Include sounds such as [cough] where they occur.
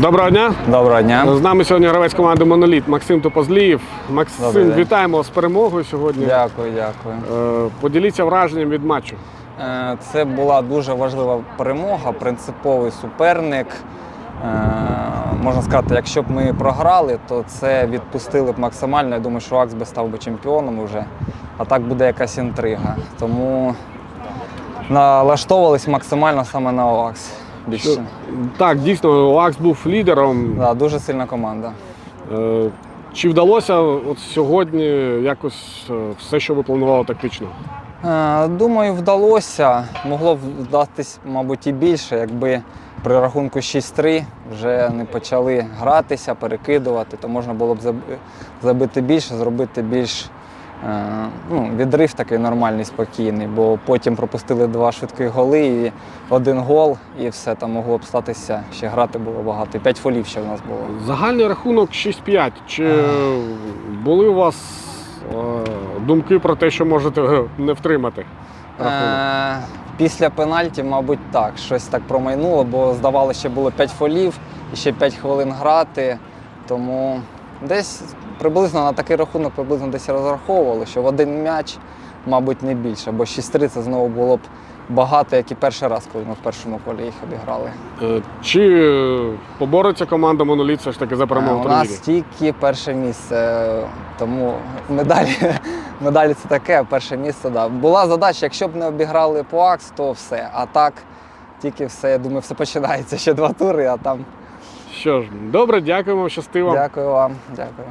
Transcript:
Доброго дня. Доброго дня. З нами сьогодні гравець команди Моноліт Максим Топозлієв. Максим, вітаємо з перемогою сьогодні. Дякую, дякую. Е, Поділіться враженням від матчу. Е, Це була дуже важлива перемога, принциповий суперник. Е, Можна сказати, якщо б ми програли, то це відпустили б максимально. Я думаю, що Акс би став би чемпіоном вже, а так буде якась інтрига. Тому налаштовувались максимально саме на ОАКС. Більше. Так, дійсно, Лакс був лідером. Да, дуже сильна команда. Е, Чи вдалося от сьогодні якось е, все, що ви планували тактично? Е, Думаю, вдалося. Могло б вдатись, мабуть, і більше, якби при рахунку 6-3 вже не почали гратися, перекидувати, то можна було б заби- забити більше, зробити більш ну, відрив такий нормальний, спокійний, бо потім пропустили два швидкі голи і один гол, і все там могло б статися. Ще грати було багато. І п'ять фолів ще в нас було. Загальний рахунок 6-5. Чи були у вас е, думки про те, що можете е, [laughs] не втримати? рахунок? Е, після пенальті, мабуть, так, щось так промайнуло, бо здавалося, ще було 5 фолів і ще 5 хвилин грати. Тому десь приблизно на такий рахунок приблизно десь розраховували, що в один м'яч, мабуть, не більше, бо 6-3 це знову було б багато, як і перший раз, коли ми в першому колі їх обіграли. Е, Чи е, побореться команда Моноліт все ж таки за перемогу в Е, У нас тільки перше місце, тому медалі, [laughs] медалі це таке, перше місце, да. Була задача, якщо б не обіграли по АКС, то все. А так, тільки все, я думаю, все починається ще два тури, а там. Що ж, добре, дякуємо, щастиво. Дякую вам. Дякую.